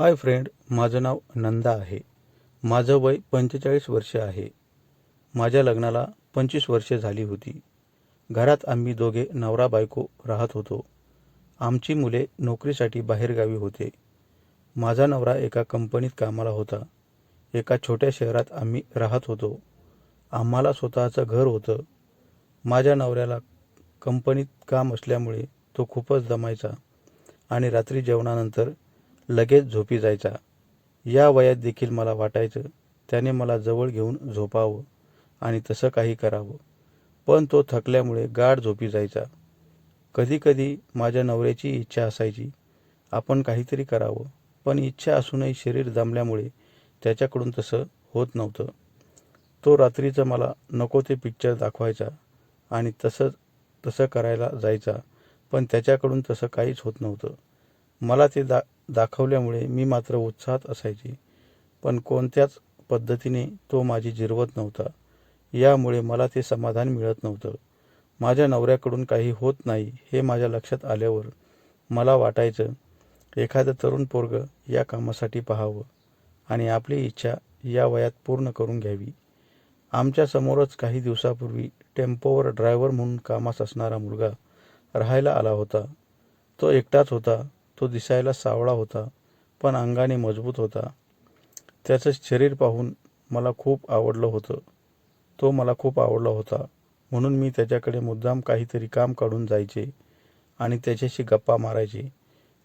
Hi friend माझं नाव नंदा आहे. माझं वय पंचेचाळीस वर्ष आहे. माझ्या लग्नाला पंचवीस वर्षे झाली होती. घरात आम्ही दोघे नवरा बायको राहत होतो. आमची मुले नोकरीसाठी बाहेरगावी होते. माझा नवरा एका कंपनीत कामाला होता. एका छोट्या शहरात आम्ही राहत होतो. आम्हाला स्वतःचं घर होतं. माझ्या नवऱ्याला कंपनीत काम असल्यामुळे तो खूपच दमायचा आणि रात्री जेवणानंतर लगेच झोपी जायचा. या वयात देखील मला वाटायचं त्याने मला जवळ घेऊन झोपावं आणि तसं काही करावं. पण तो थकल्यामुळे गाढ झोपी जायचा. कधीकधी माझ्या नवऱ्याची इच्छा असायची आपण काहीतरी करावं पण इच्छा असूनही शरीर दमल्यामुळे त्याच्याकडून तसं होत नव्हतं. तो रात्रीचं मला नको ते पिक्चर दाखवायचा आणि तसंच तसं करायला जायचा पण त्याच्याकडून तसं काहीच होत नव्हतं. मला ते दा दाखवल्यामुळे मी मात्र उत्साहात असायची. पण कोणत्याच पद्धतीने तो माझी जिरवत नव्हता. यामुळे मला ते समाधान मिळत नव्हतं. माझ्या नवऱ्याकडून काही होत नाही हे माझ्या लक्षात आल्यावर मला वाटायचं एखादं तरुण पोरग या कामासाठी पाहावं आणि आपली इच्छा या वयात पूर्ण करून घ्यावी. आमच्यासमोरच काही दिवसापूर्वी टेम्पोवर ड्रायव्हर म्हणून कामास असणारा मुलगा राहायला आला होता. तो एकटाच होता. तो दिसायला सावळा होता पण अंगाने मजबूत होता. त्याचं शरीर पाहून मला खूप आवडलं होतं. तो मला खूप आवडला होता. म्हणून मी त्याच्याकडे मुद्दाम काहीतरी काम काढून जायचे आणि त्याच्याशी गप्पा मारायचे.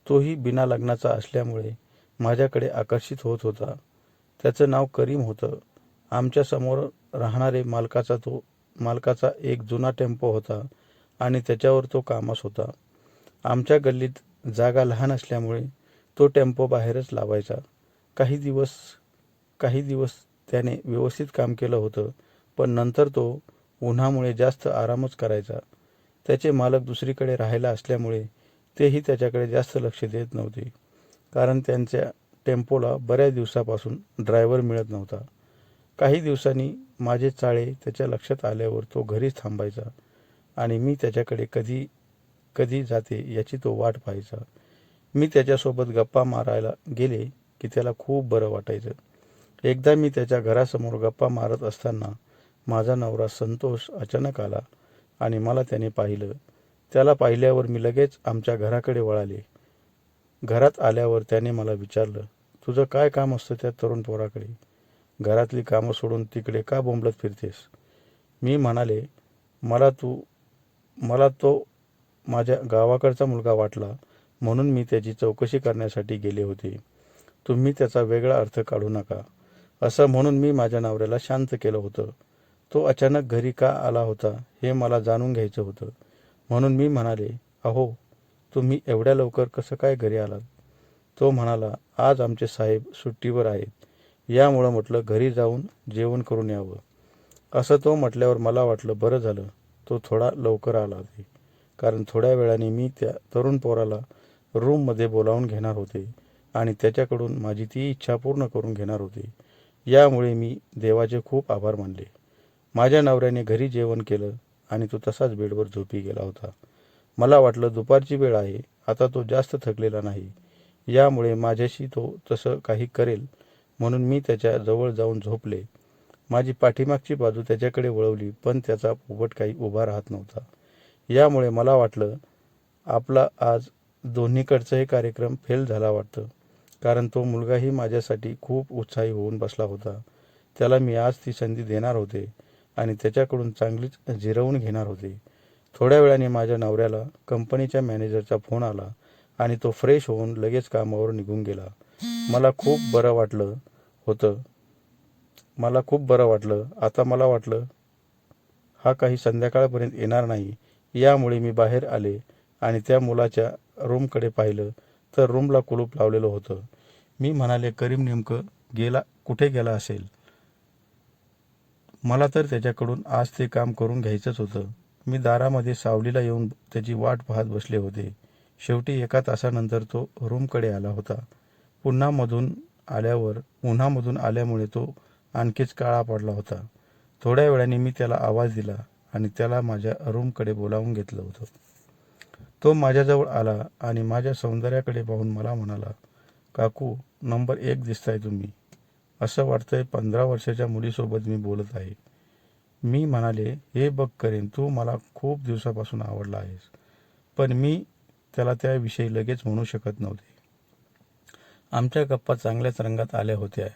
तोही बिना लग्नाचा असल्यामुळे माझ्याकडे आकर्षित होत होता. त्याचं नाव करीम होतं. आमच्यासमोर राहणारे मालकाचा तो मालकाचा एक जुना टेम्पो होता आणि त्याच्यावर तो कामास होता. आमच्या गल्लीत जागा लहान असल्यामुळे तो टेम्पो बाहेरच लावायचा. काही दिवस काही दिवस त्याने व्यवस्थित काम केलं होतं पण नंतर तो उन्हामुळे जास्त आरामच करायचा. त्याचे मालक दुसरीकडे राहायला असल्यामुळे तेही त्याच्याकडे जास्त लक्ष देत नव्हते. कारण त्यांच्या टेम्पोला बऱ्याच दिवसापासून ड्रायव्हर मिळत नव्हता. काही दिवसांनी माझे चाळे त्याच्या लक्षात आल्यावर तो घरीच थांबायचा आणि मी त्याच्याकडे कधी कधी जाते याची तो वाट पाहायचा. मी त्याच्यासोबत गप्पा मारायला गेले की त्याला खूप बरं वाटायचं. एकदा मी त्याच्या घरासमोर गप्पा मारत असताना माझा नवरा संतोष अचानक आला आणि मला त्याने पाहिलं. त्याला पाहिल्यावर मी लगेच आमच्या घराकडे वळाले. घरात आल्यावर त्याने मला विचारलं तुझं काय काम असतं त्या तरुण पोराकडे? घरातली कामं सोडून तिकडे का बोंबलत फिरतेस? मी म्हणाले मला तू मला तो माझ्या गावाकडचा मुलगा वाटला म्हणून मी त्याची चौकशी करण्यासाठी गेले होते. तुम्ही त्याचा वेगळा अर्थ काढू नका. असं म्हणून मी माझ्या नवऱ्याला शांत केलं होतं. तो अचानक घरी का आला होता हे मला जाणून घ्यायचं होतं. म्हणून मी म्हणाले अहो तुम्ही एवढ्या लवकर कसं काय घरी आलात? तो म्हणाला आज आमचे साहेब सुट्टीवर आहेत. यामुळं म्हटलं घरी जाऊन जेवण करून यावं. असं तो म्हटल्यावर मला वाटलं बरं झालं. तो थोडा लवकर आला ते कारण थोड्या वेळाने मी त्या तरुण पोराला रूममध्ये बोलावून घेणार होते आणि त्याच्याकडून माझी ती इच्छा पूर्ण करून घेणार होते. यामुळे मी देवाचे खूप आभार मानले. माझ्या नवऱ्याने घरी जेवण केलं आणि तो तसाच बेडवर झोपी गेला होता. मला वाटलं दुपारची वेळ आहे आता तो जास्त थकलेला नाही. यामुळे माझ्याशी तो तसं काही करेल म्हणून मी त्याच्याजवळ जाऊन झोपले. माझी पाठीमागची बाजू त्याच्याकडे वळवली पण त्याचा पोपट काही उभा राहत नव्हता. यामुळे मला वाटलं आपला आज दोन्हीकडचाही कार्यक्रम फेल झाला वाटतं. कारण तो मुलगाही माझ्यासाठी खूप उत्साही होऊन बसला होता. त्याला मी आज ती संधी देणार होते आणि त्याच्याकडून चांगलीच जिरवून घेणार होते. थोड्या वेळाने माझ्या नवऱ्याला कंपनीच्या मॅनेजरचा फोन आला आणि तो फ्रेश होऊन लगेच कामावर निघून गेला. मला खूप बरं वाटलं होतं. मला खूप बरं वाटलं. आता मला वाटलं हा काही संध्याकाळपर्यंत येणार नाही. यामुळे मी बाहेर आले आणि त्या मुलाच्या रूमकडे पाहिलं तर रूमला कुलूप लावलेलं होतं. मी म्हणाले करीम नेमकं गेला कुठे गेला असेल? मला तर त्याच्याकडून आज ते काम करून घ्यायचंच होतं. मी दारामध्ये सावलीला येऊन त्याची वाट पाहत बसले होते. शेवटी एका तासानंतर तो रूमकडे आला होता. पुन्हा मधून आल्यावर उन्हामधून आल्यामुळे तो आणखीच काळा पडला होता. थोड्या वेळाने मी त्याला आवाज दिला. आणि त्याला माझ्या रूमकडे बोलावून घेतलं होतं. तो माझ्याजवळ आला आणि माझ्या सौंदर्याकडे पाहून मला म्हणाला काकू नंबर एक दिसताय तुम्ही. असं वाटतंय पंधरा वर्षाच्या मुलीसोबत मी बोलत आहे. मी म्हणाले हे बघ करेन तू मला खूप दिवसापासून आवडला आहेस. पण मी त्याला त्याविषयी लगेच म्हणू शकत नव्हते. आमच्या गप्पा चांगल्याच रंगात आल्या होत्या.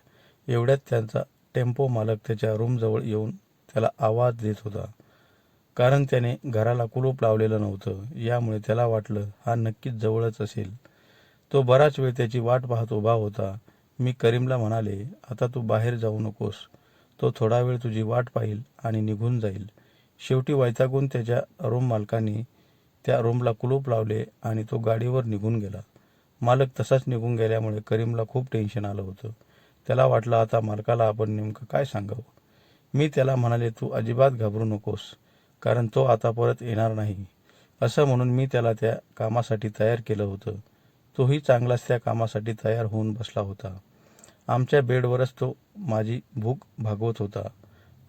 एवढ्यात त्यांचा टेम्पो मालक त्याच्या रूमजवळ येऊन त्याला आवाज देत होता. कारण त्याने घराला कुलूप लावलेलं नव्हतं. यामुळे त्याला वाटलं हा नक्कीच जवळच असेल. तो बराच वेळ त्याची वाट पाहत उभा होता. मी करीमला म्हणाले आता तू बाहेर जाऊ नकोस. तो थोडा वेळ तुझी वाट पाहिल आणि निघून जाईल. शेवटी वैतागून त्याच्या रूम मालकाने त्या रूमला कुलूप लावले आणि तो गाडीवर निघून गेला. मालक तसाच निघून गेल्यामुळे करीमला खूप टेन्शन आलं होतं. त्याला वाटलं आता मालकाला आपण नेमकं काय सांगावं? मी त्याला म्हणाले तू अजिबात घाबरू नकोस. कारण तो आता परत येणार नाही. असं म्हणून मी त्याला त्या कामासाठी तयार केलं होतं. तोही चांगलाच त्या कामासाठी तयार होऊन बसला होता. आमच्या बेडवरच तो माझी भूक भागवत होता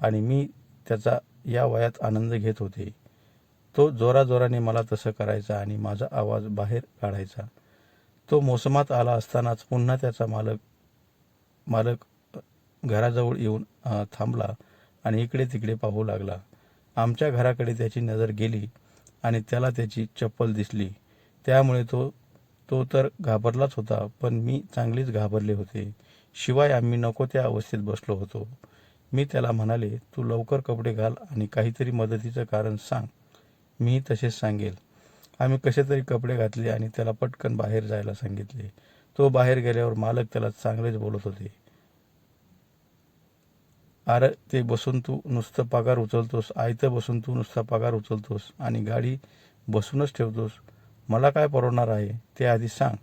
आणि मी त्याचा या वयात आनंद घेत होते. तो जोराजोराने मला तसं करायचा आणि माझा आवाज बाहेर काढायचा. तो मोसमात आला असतानाच पुन्हा त्याचा मालक मालक घराजवळ येऊन थांबला आणि इकडे तिकडे पाहू लागला. आमच्या घराकडे त्याची नजर गेली आणि त्याला त्याची चप्पल दिसली. त्यामुळे तो तो तर घाबरलाच होता पण मी चांगलीच घाबरले होते. शिवाय आम्ही नको त्या अवस्थेत बसलो होतो. मी त्याला म्हणाले तू लवकर कपडे घाल आणि काहीतरी मदतीचं कारण सांग. मी तसेच सांगेल. आम्ही कसे तरी कपडे घातले आणि त्याला पटकन बाहेर जायला सांगितले. तो बाहेर गेल्यावर मालक त्याला चांगलेच बोलत होते. अरे ते बसून तू नुसतं पगार उचलतोस आयतं बसून तू नुसता पगार उचलतोस आणि गाडी बसूनच ठेवतोस मला काय परवडणार आहे? ते आधी सांग.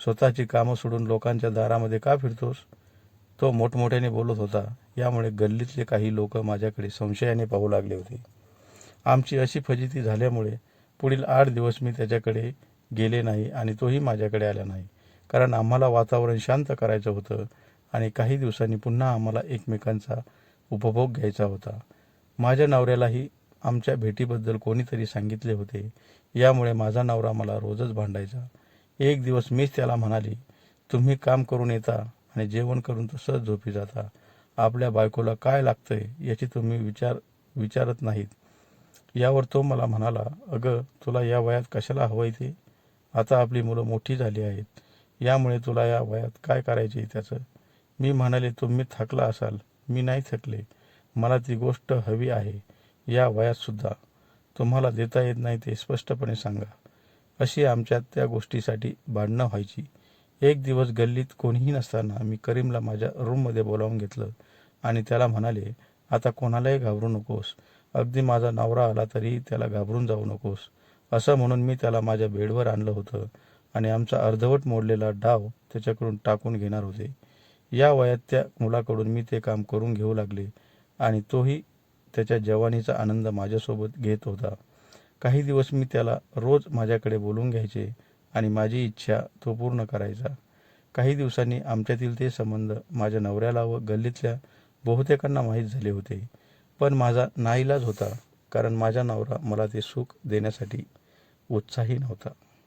स्वतःची कामं सोडून लोकांच्या दारामध्ये का फिरतोस? तो मोठमोठ्याने बोलत होता. यामुळे गल्लीतले काही लोक माझ्याकडे संशयाने पाहू लागले होते. आमची अशी फजिती झाल्यामुळे पुढील आठ दिवस मी त्याच्याकडे गेले नाही आणि तोही माझ्याकडे आला नाही. कारण आम्हाला वातावरण शांत करायचं होतं आणि काही दिवसांनी पुन्हा आम्हाला एकमेकांचा उपभोग घ्यायचा होता. माझ्या नवऱ्यालाही आमच्या भेटीबद्दल कोणीतरी सांगितले होते. यामुळे माझा नवरा मला रोजच भांडायचा. एक दिवस मीच त्याला म्हणाली तुम्ही काम करून येता आणि जेवण करून तसंच झोपी जाता. आपल्या बायकोला काय लागतंय याची तुम्ही विचार विचारत नाहीत. यावर तो मला म्हणाला अगं तुला या वयात कशाला हवं ते? आता आपली मुलं मोठी झाली आहेत. यामुळे तुला या वयात काय करायचे त्याचं? मी म्हणाले तुम्ही थकला असाल. मी नाही थकले. मला ती गोष्ट हवी आहे. या वयातसुद्धा तुम्हाला देता येत नाही ते स्पष्टपणे सांगा. अशी आमच्यात त्या गोष्टीसाठी भांडणं व्हायची. एक दिवस गल्लीत कोणीही नसताना मी करीमला माझ्या रूममध्ये बोलावून घेतलं आणि त्याला म्हणाले आता कोणालाही घाबरू नकोस. अगदी माझा नवरा आला तरी त्याला घाबरून जाऊ नकोस. असं म्हणून मी त्याला माझ्या बेडवर आणलं होतं आणि आमचा अर्धवट मोडलेला डाव त्याच्याकडून टाकून घेणार होते. या वयात त्या मुलाकडून मी ते काम करून घेऊ लागले आणि तोही त्याच्या जवानीचा आनंद माझ्यासोबत घेत होता. काही दिवस मी त्याला रोज माझ्याकडे बोलून घ्यायचे आणि माझी इच्छा तो पूर्ण करायचा. काही दिवसांनी आमच्यातील ते संबंध माझ्या नवऱ्याला व गल्लीतल्या बहुतेकांना माहीत झाले होते. पण माझा नाईलाज होता कारण माझा नवरा मला ते सुख देण्यासाठी उत्साही नव्हता.